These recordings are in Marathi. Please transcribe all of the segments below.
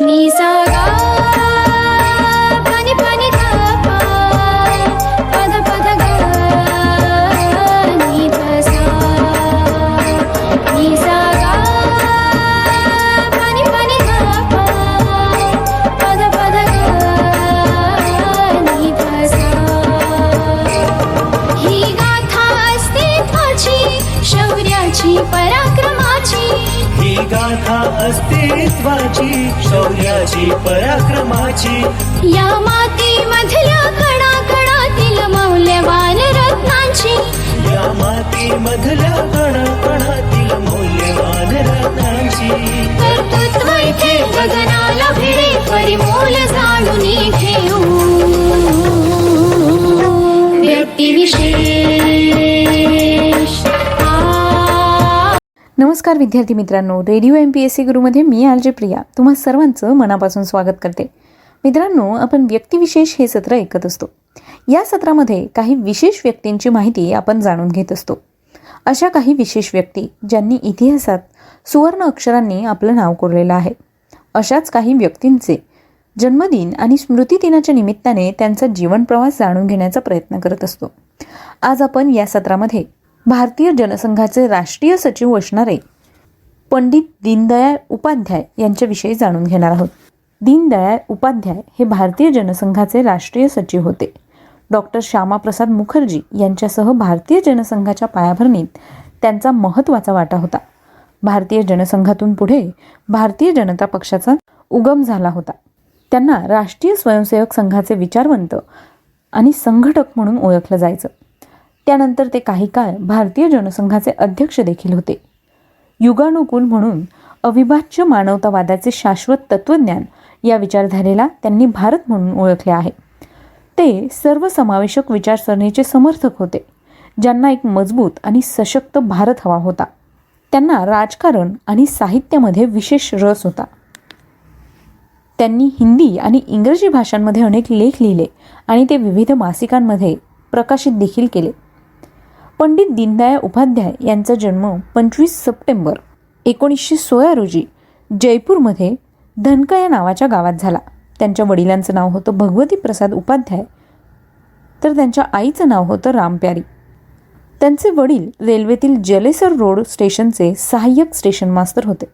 Nisa शौर्याची पराक्रमाची. या मातीमधल्या कणा कणातील मौल्यवान रत्नांची. या माती मधल्या कणाकणातील मौल्यवान रत्नांची. कर्तृत्व इथे गगनाला नमस्कार विद्यार्थी मित्रांनो. Radio M P S C गुरुमध्ये मी आर जे प्रिया. तुम्हा सर्वांचं मनापासून स्वागत करते. मित्रांनो आपण व्यक्तिविशेष हे सत्र ऐकत असतो. या सत्रामध्ये काही विशेष व्यक्तींची माहिती आपण जाणून घेत असतो. अशा काही विशेष व्यक्ती ज्यांनी इतिहासात सुवर्ण अक्षरांनी आपलं नाव कोरलेलं आहे. अशाच काही व्यक्तींचे जन्मदिन आणि स्मृतिदिनाच्या निमित्ताने त्यांचा जीवनप्रवास जाणून घेण्याचा प्रयत्न करत असतो. आज आपण या सत्रामध्ये भारतीय जनसंघाचे राष्ट्रीय सचिव असणारे पंडित दीनदयाळ उपाध्याय यांच्याविषयी जाणून घेणार आहोत. दीनदयाळ उपाध्याय हे भारतीय जनसंघाचे राष्ट्रीय सचिव होते. डॉक्टर श्यामाप्रसाद मुखर्जी यांच्यासह भारतीय जनसंघाच्या पायाभरणीत त्यांचा महत्त्वाचा वाटा होता. भारतीय जनसंघातून पुढे भारतीय जनता पक्षाचा उगम झाला होता. त्यांना राष्ट्रीय स्वयंसेवक संघाचे विचारवंत आणि संघटक म्हणून ओळखलं जायचं. त्यानंतर ते काही काळ भारतीय जनसंघाचे अध्यक्ष देखील होते. युगानुकूल म्हणून अविभाज्य मानवतावादाचे शाश्वत तत्वज्ञान या विचारधारेला त्यांनी भारत म्हणून ओळखले आहे. ते सर्वसमावेशक विचारसरणीचे समर्थक होते ज्यांना एक मजबूत आणि सशक्त भारत हवा होता. त्यांना राजकारण आणि साहित्यामध्ये विशेष रस होता. त्यांनी हिंदी आणि इंग्रजी भाषांमध्ये अनेक लेख लिहिले आणि ते विविध मासिकांमध्ये प्रकाशित देखील केले. पंडित दीनदयाळ उपाध्याय यांचा जन्म पंचवीस सप्टेंबर एकोणीसशे सोळा रोजी जयपूरमध्ये धनका या नावाच्या गावात झाला. त्यांच्या वडिलांचं नाव होतं भगवती प्रसाद उपाध्याय तर त्यांच्या आईचं नाव होतं रामप्यारी त्यांचे वडील रेल्वेतील जलेसर रोड स्टेशनचे सहाय्यक स्टेशन मास्तर होते.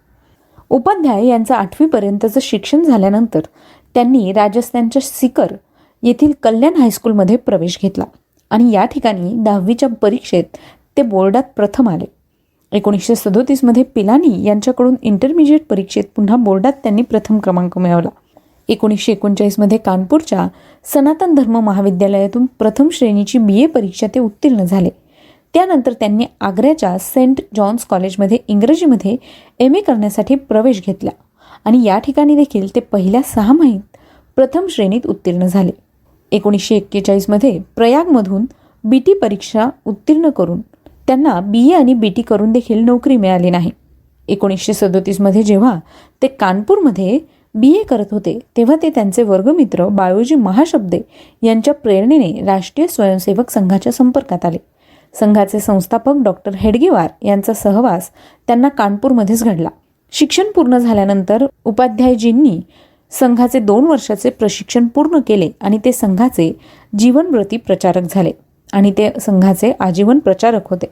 उपाध्याय यांचं आठवीपर्यंतचं शिक्षण झाल्यानंतर त्यांनी राजस्थानच्या सिकर येथील कल्याण हायस्कूलमध्ये प्रवेश घेतला. आणि या ठिकाणी दहावीच्या परीक्षेत ते बोर्डात प्रथम आले. एकोणीसशे सदोतीसमध्ये पिलानी यांच्याकडून इंटरमिजिएट परीक्षेत पुन्हा बोर्डात त्यांनी प्रथम क्रमांक मिळवला. एकोणीसशे एकोणचाळीसमध्ये कानपूरच्या सनातन धर्म महाविद्यालयातून प्रथम श्रेणीची बी ए परीक्षा ते उत्तीर्ण झाले. त्यानंतर त्यांनी आग्र्याच्या सेंट जॉन्स कॉलेजमध्ये इंग्रजीमध्ये एम ए करण्यासाठी प्रवेश घेतला आणि या ठिकाणी देखील ते पहिल्या सहा महिन्यात प्रथम श्रेणीत उत्तीर्ण झाले. एकोणीसशे एक्केचाळीसमध्ये प्रयागमधून बी टी परीक्षा उत्तीर्ण करून त्यांना बी ए आणि बी टी करून देखील नोकरी मिळाली नाही. एकोणीसशे सदोतीसमध्ये जेव्हा ते कानपूरमध्ये बी ए करत होते तेव्हा ते त्यांचे वर्गमित्र बाळोजी महाशब्दे यांच्या प्रेरणेने राष्ट्रीय स्वयंसेवक संघाच्या संपर्कात आले. संघाचे संस्थापक डॉक्टर हेडगेवार यांचा सहवास त्यांना कानपूरमध्येच घडला. शिक्षण पूर्ण झाल्यानंतर उपाध्यायजींनी संघाचे दोन वर्षाचे प्रशिक्षण पूर्ण केले आणि ते संघाचे जीवनव्रती प्रचारक झाले आणि ते संघाचे आजीवन प्रचारक होते.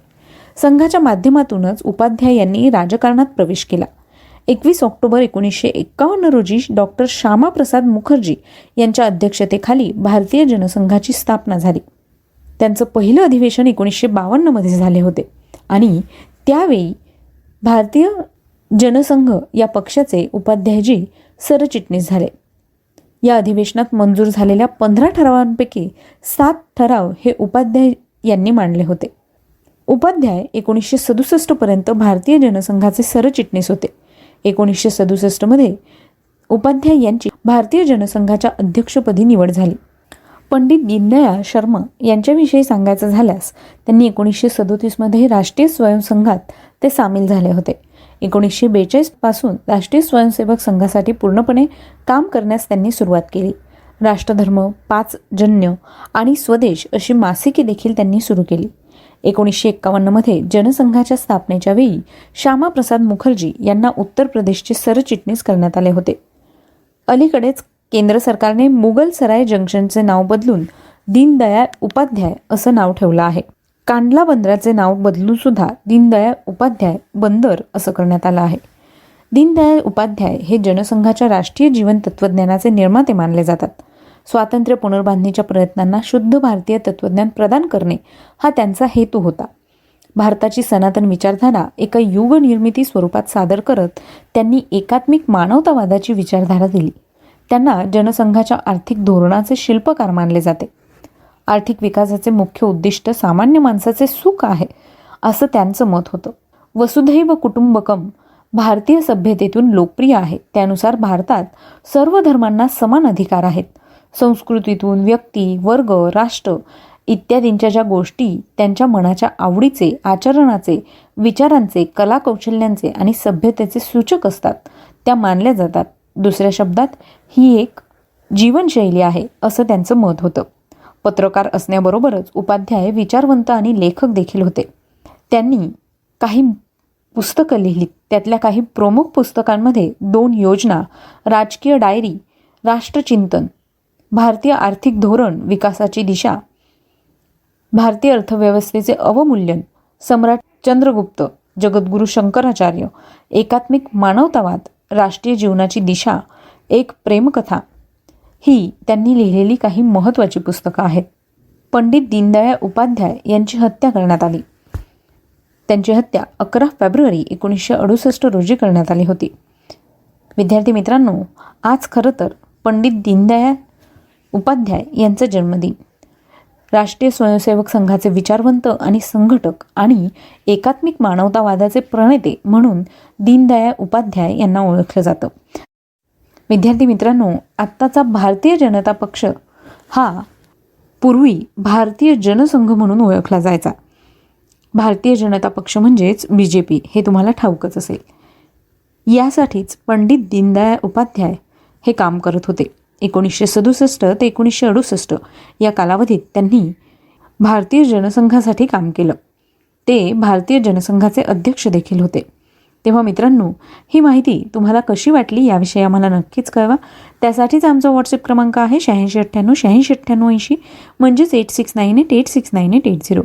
संघाच्या माध्यमातूनच उपाध्याय यांनी राजकारणात प्रवेश केला. एकवीस ऑक्टोबर एकोणीसशे एक्कावन्न रोजी डॉक्टर श्यामाप्रसाद मुखर्जी यांच्या अध्यक्षतेखाली भारतीय जनसंघाची स्थापना झाली. त्यांचं पहिलं अधिवेशन एकोणीसशे बावन्नमध्ये झाले होते आणि त्यावेळी भारतीय जनसंघ या पक्षाचे उपाध्यायजी सरचिटणीस झाले. या अधिवेशनात मंजूर झालेल्या पंधरा ठरावांपैकी सात ठराव हे उपाध्याय यांनी मांडले होते. उपाध्याय एकोणीसशे सदुसष्टपर्यंत भारतीय जनसंघाचे सरचिटणीस होते. एकोणीसशे सदुसष्टमध्ये उपाध्याय यांची भारतीय जनसंघाच्या अध्यक्षपदी निवड झाली. पंडित दीनदयाळ शर्मा यांच्याविषयी सांगायचं झाल्यास त्यांनी एकोणीसशे सदोतीसमध्ये राष्ट्रीय स्वयंसंघात ते सामील झाले होते. एकोणीसशे बेचाळीसपासून राष्ट्रीय स्वयंसेवक संघासाठी पूर्णपणे काम करण्यास त्यांनी सुरुवात केली. राष्ट्रधर्म पाच जन्य आणि स्वदेश अशी मासिके देखील त्यांनी सुरू केली. एकोणीसशे एक्कावन्नमध्ये जनसंघाच्या स्थापनेच्या वेळी श्यामाप्रसाद मुखर्जी यांना उत्तर प्रदेशचे सरचिटणीस करण्यात आले होते. अलीकडेच केंद्र सरकारने मुघल सराय जंक्शनचे नाव बदलून दीनदयाळ उपाध्याय असं नाव ठेवलं आहे. कांडला बंदराचे नाव बदलून सुद्धा दीनदयाळ उपाध्याय बंदर असं करण्यात आलं आहे. दीनदयाळ उपाध्याय हे जनसंघाच्या राष्ट्रीय जीवन तत्वज्ञानाचे निर्माते मानले जातात. स्वातंत्र्य पुनर्बांधणीच्या प्रयत्नांना शुद्ध भारतीय तत्वज्ञान प्रदान करणे हा त्यांचा हेतू होता. भारताची सनातन विचारधारा एका युग निर्मिती स्वरूपात सादर करत त्यांनी एकात्मिक मानवतावादाची विचारधारा दिली. त्यांना जनसंघाच्या आर्थिक धोरणाचे शिल्पकार मानले जाते. आर्थिक विकासाचे मुख्य उद्दिष्ट सामान्य माणसाचे सुख आहे असं त्यांचं मत होतं. वसुधैव कुटुंबकम भारतीय सभ्यतेतून लोकप्रिय आहे. त्यानुसार भारतात सर्व धर्मांना समान अधिकार आहेत. संस्कृतीतून व्यक्ती वर्ग राष्ट्र इत्यादींच्या ज्या गोष्टी त्यांच्या मनाच्या आवडीचे आचरणाचे विचारांचे कलाकौशल्यांचे आणि सभ्यतेचे सूचक असतात त्या मानल्या जातात. दुसऱ्या शब्दात ही एक जीवनशैली आहे असं त्यांचं मत होतं. पत्रकार असण्याबरोबरच उपाध्याय विचारवंत आणि लेखक देखील होते. त्यांनी काही पुस्तकं लिहिली. त्यातल्या काही प्रमुख पुस्तकांमध्ये दोन योजना राजकीय डायरी राष्ट्रचिंतन भारतीय आर्थिक धोरण विकासाची दिशा भारतीय अर्थव्यवस्थेचे अवमूल्यन सम्राट चंद्रगुप्त जगद्गुरू शंकराचार्य एकात्मिक मानवतावाद राष्ट्रीय जीवनाची दिशा एक प्रेमकथा ही त्यांनी लिहिलेली काही महत्त्वाची पुस्तकं आहेत. पंडित दीनदयाळ उपाध्याय यांची हत्या करण्यात आली. त्यांची हत्या अकरा फेब्रुवारी एकोणीसशे अडुसष्ट रोजी करण्यात आली होती. विद्यार्थी मित्रांनो आज खरं तर पंडित दीनदयाळ उपाध्याय यांचा जन्मदिन. राष्ट्रीय स्वयंसेवक संघाचे विचारवंत आणि संघटक आणि एकात्मिक मानवतावादाचे प्रणेते म्हणून दीनदयाळ उपाध्याय यांना ओळखलं जातं. विद्यार्थी मित्रांनो आत्ताचा भारतीय जनता पक्ष हा पूर्वी भारतीय जनसंघ म्हणून ओळखला जायचा. भारतीय जनता पक्ष म्हणजेच बी जे पी हे तुम्हाला ठाऊकच असेल. यासाठीच पंडित दीनदयाळ उपाध्याय हे काम करत होते. एकोणीसशे सदुसष्ट ते एकोणीसशे अडुसष्ट या कालावधीत त्यांनी भारतीय जनसंघासाठी काम केलं. ते भारतीय जनसंघाचे अध्यक्ष देखील होते. तेव्हा मित्रांनो ही माहिती तुम्हाला कशी वाटली याविषयी आम्हाला नक्कीच कळवा. त्यासाठीच आमचा व्हॉट्सअप क्रमांक आहे शहाऐंशी अठ्ठ्याण्णव शहाऐंशी अठ्ठ्याण्णव ऐंशी म्हणजेच eight six nine eight eight six nine eight eight zero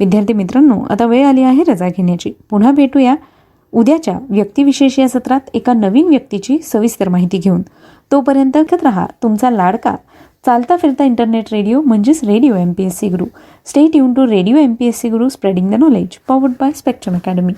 विद्यार्थी मित्रांनो आता वेळ आली आहे रजा घेण्याची. पुन्हा भेटूया उद्याच्या व्यक्तिविशेष या सत्रात एका नवीन व्यक्तीची सविस्तर माहिती घेऊन. तोपर्यंत ऐकत रहा तुमचा लाडका चालता फिरता इंटरनेट रेडिओ म्हणजेच radio M P S C Guru. Stay युन to radio M P S C Guru spreading the knowledge powered by Spectrum Academy